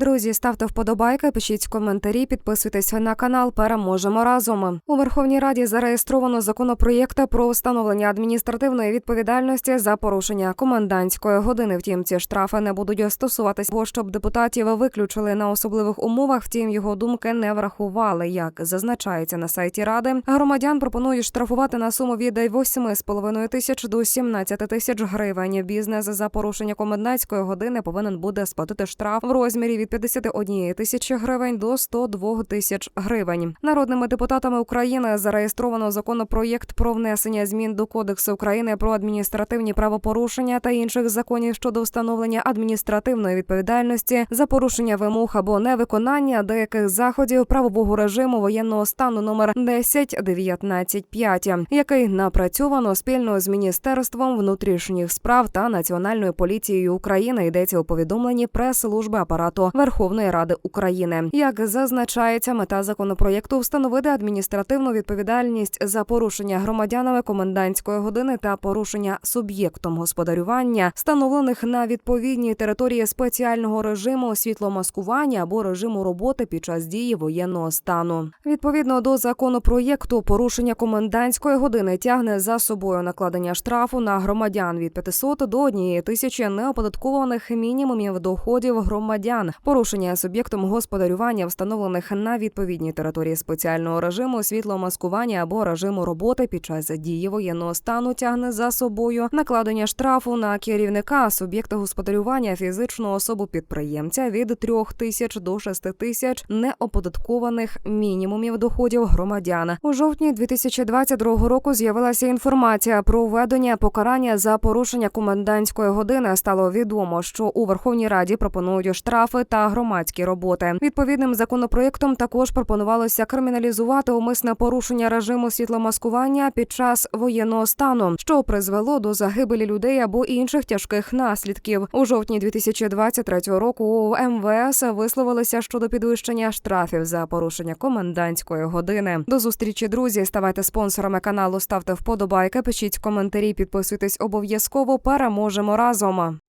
Друзі, ставте вподобайки, пишіть коментарі, підписуйтесь на канал. Переможемо разом. У Верховній Раді зареєстровано законопроєкт про встановлення адміністративної відповідальності за порушення комендантської години. Втім, ці штрафи не будуть стосуватись, бо щоб депутатів виключили на особливих умовах. Втім, його думки не врахували. Як зазначається на сайті ради, громадян пропонують штрафувати на суму від 8,5 тисяч до 17 тисяч гривень. Бізнес за порушення комендантської години повинен буде сплатити штраф в розмірі від 51 тисячі гривень до 102 тисяч гривень. Народними депутатами України зареєстровано законопроєкт про внесення змін до Кодексу України про адміністративні правопорушення та інших законів щодо встановлення адміністративної відповідальності за порушення вимог або невиконання деяких заходів правового режиму воєнного стану номер 10.19.5, який напрацьовано спільно з міністерством внутрішніх справ та національною поліцією України. Йдеться у повідомленні прес-служби апарату Верховної Ради України. Як зазначається, мета законопроєкту встановити адміністративну відповідальність за порушення громадянами комендантської години та порушення суб'єктом господарювання, встановлених на відповідній території спеціального режиму світломаскування або режиму роботи під час дії воєнного стану. Відповідно до законопроєкту, порушення комендантської години тягне за собою накладення штрафу на громадян від 500 до 1 тисячі неоподаткованих мінімумів доходів громадян, порушення суб'єктом господарювання, встановлених на відповідній території спеціального режиму світломаскування або режиму роботи під час дії воєнного стану тягне за собою накладення штрафу на керівника суб'єкта господарювання фізичну особу підприємця від 3 тисяч до 6 тисяч неоподаткованих мінімумів доходів громадян. У жовтні 2022 року з'явилася інформація про введення покарання за порушення комендантської години. Стало відомо, що у Верховній Раді пропонують штрафи та громадські роботи. Відповідним законопроєктом також пропонувалося криміналізувати умисне порушення режиму світломаскування під час воєнного стану, що призвело до загибелі людей або інших тяжких наслідків. У жовтні 2023 року у МВС висловилися щодо підвищення штрафів за порушення комендантської години. До зустрічі, друзі. Ставайте спонсорами каналу, ставте вподобайки, пишіть коментарі, підписуйтесь обов'язково. Переможемо разом.